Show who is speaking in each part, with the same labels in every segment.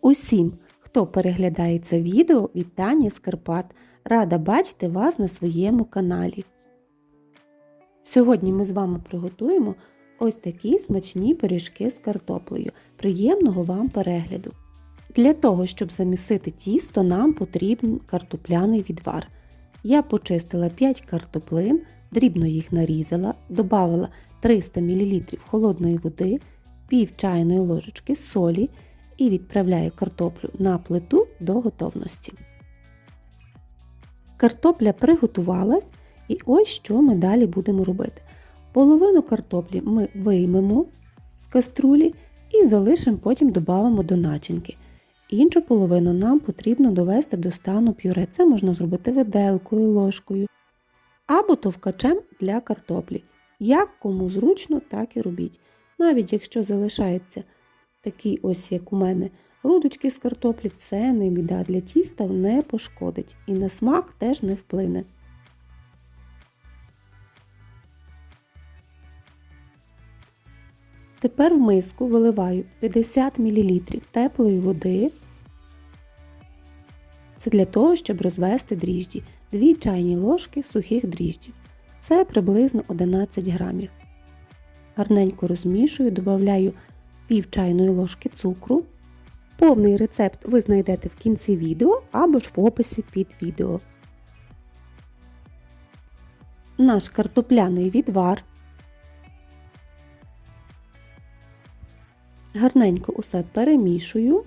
Speaker 1: Усім, хто переглядає це відео, вітання з Карпат. Рада бачити вас на своєму каналі. Сьогодні ми з вами приготуємо ось такі смачні пиріжки з картоплею. Приємного вам перегляду! Для того, щоб замісити тісто, нам потрібен картопляний відвар. Я почистила 5 картоплин, дрібно їх нарізала, додала 300 мл холодної води, пів чайної ложечки солі і відправляю картоплю на плиту до готовності. Картопля приготувалась і ось що ми далі будемо робити. Половину картоплі ми виймемо з каструлі і залишимо, потім додамо до начинки. Іншу половину нам потрібно довести до стану пюре. Це можна зробити виделкою, ложкою або товкачем для картоплі. Як кому зручно, так і робіть. Навіть якщо залишається такий ось, як у мене, грудочки з картоплі, це не біда для тіста не пошкодить і на смак теж не вплине. Тепер в миску виливаю 50 мл теплої води. Це для того, щоб розвести дріжджі, 2 чайні ложки сухих дріжджів. Це приблизно 11 грамів. Гарненько розмішую, додаю пів чайної ложки цукру. Повний рецепт ви знайдете в кінці відео або ж в описі під відео. Наш картопляний відвар. Гарненько усе перемішую.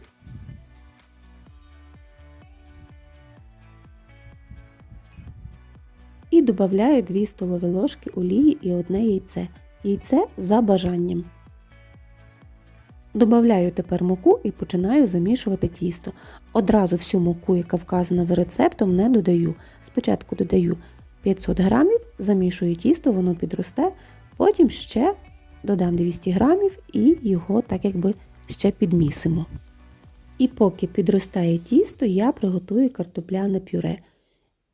Speaker 1: І додаю 2 столові ложки олії і одне яйце. Яйце за бажанням. Добавляю тепер муку і починаю замішувати тісто. Одразу всю муку, яка вказана за рецептом, не додаю. Спочатку додаю 500 грамів, замішую тісто, воно підросте, потім ще додам 200 грамів і його так якби ще підмісимо. І поки підростає тісто, я приготую картопляне пюре.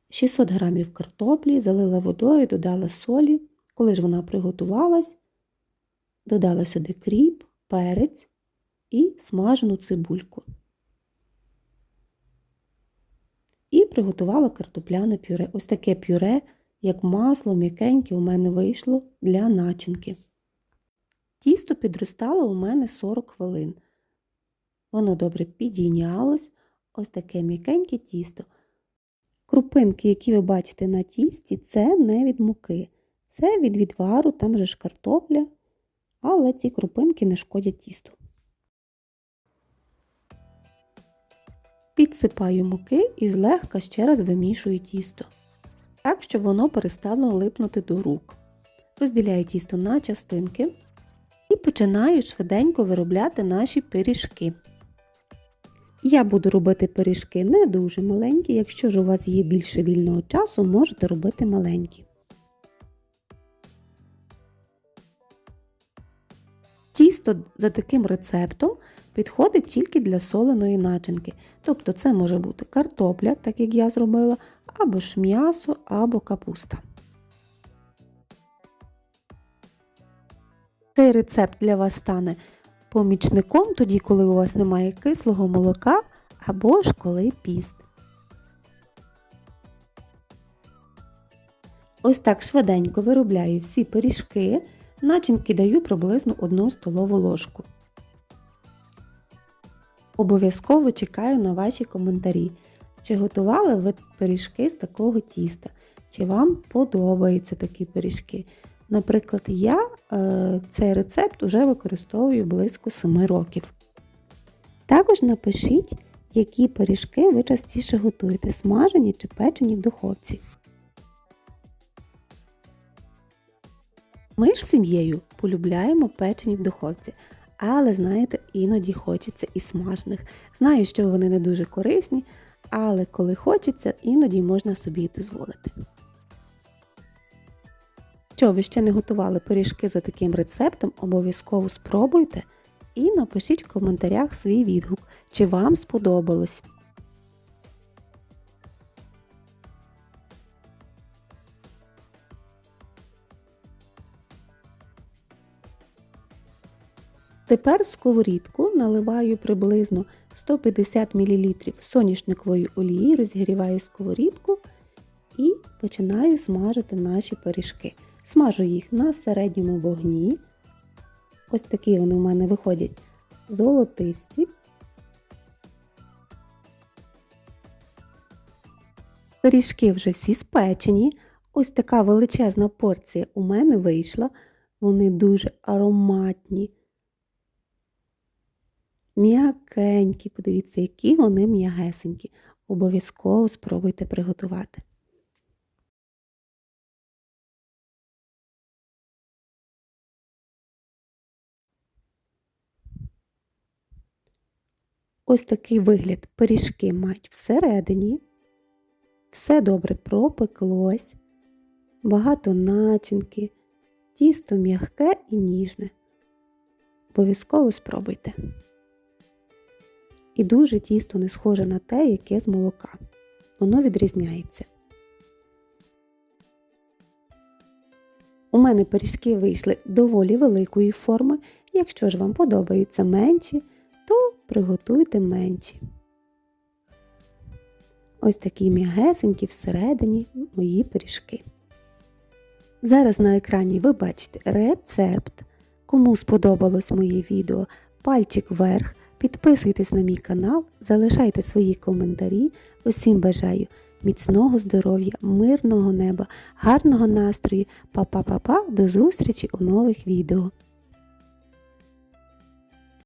Speaker 1: 600 грамів картоплі, залила водою, додала солі. Коли ж вона приготувалась, додала сюди кріп, перець і смажену цибульку. І приготувала картопляне пюре. Ось таке пюре, як масло, м'якеньке, у мене вийшло для начинки. Тісто підростало у мене 40 хвилин. Воно добре підійнялось, ось таке м'якеньке тісто. Крупинки, які ви бачите на тісті, це не від муки, це від відвару, там же ж картопля, але ці крупинки не шкодять тісту. Підсипаю муки і злегка ще раз вимішую тісто, так, щоб воно перестало липнути до рук. Розділяю тісто на частинки і починаю швиденько виробляти наші пиріжки. Я буду робити пиріжки не дуже маленькі, якщо ж у вас є більше вільного часу, можете робити маленькі. Тісто за таким рецептом підходить тільки для соленої начинки. Тобто це може бути картопля, так як я зробила, або ж м'ясо, або капуста. Цей рецепт для вас стане помічником тоді, коли у вас немає кислого молока або ж коли піст. Ось так швиденько виробляю всі пиріжки, начинки даю приблизно 1 столову ложку. Обов'язково чекаю на ваші коментарі, чи готували ви пиріжки з такого тіста, чи вам подобаються такі пиріжки. Наприклад, я е, цей рецепт вже використовую близько 7 років. Також напишіть, які пиріжки ви частіше готуєте, смажені чи печені в духовці. Ми ж з сім'єю полюбляємо печені в духовці, але, знаєте, іноді хочеться і смажених. Знаю, що вони не дуже корисні, але коли хочеться, іноді можна собі дозволити. Якщо ви ще не готували пиріжки за таким рецептом, обов'язково спробуйте і напишіть в коментарях свій відгук, чи вам сподобалось. Тепер в сковорідку наливаю приблизно 150 мл соняшникової олії, розігріваю сковорідку і починаю смажити наші пиріжки. Смажу їх на середньому вогні. Ось такі вони у мене виходять золотисті. Пиріжки вже всі спечені. Ось така величезна порція у мене вийшла. Вони дуже ароматні. М'якенькі, подивіться, які вони м'ягесенькі. Обов'язково спробуйте приготувати. Ось такий вигляд пиріжки мають всередині. Все добре пропеклось, багато начинки, тісто м'яке і ніжне. Обов'язково спробуйте. І дуже тісто не схоже на те, яке з молока. Воно відрізняється. У мене пиріжки вийшли доволі великої форми. Якщо ж вам подобаються менші, то приготуйте менші. Ось такі м'ягесенькі всередині мої пиріжки. Зараз на екрані ви бачите рецепт. Кому сподобалось моє відео, пальчик вверх, підписуйтесь на мій канал, залишайте свої коментарі. Усім бажаю міцного здоров'я, мирного неба, гарного настрою. Па-па-па-па, до зустрічі у нових відео.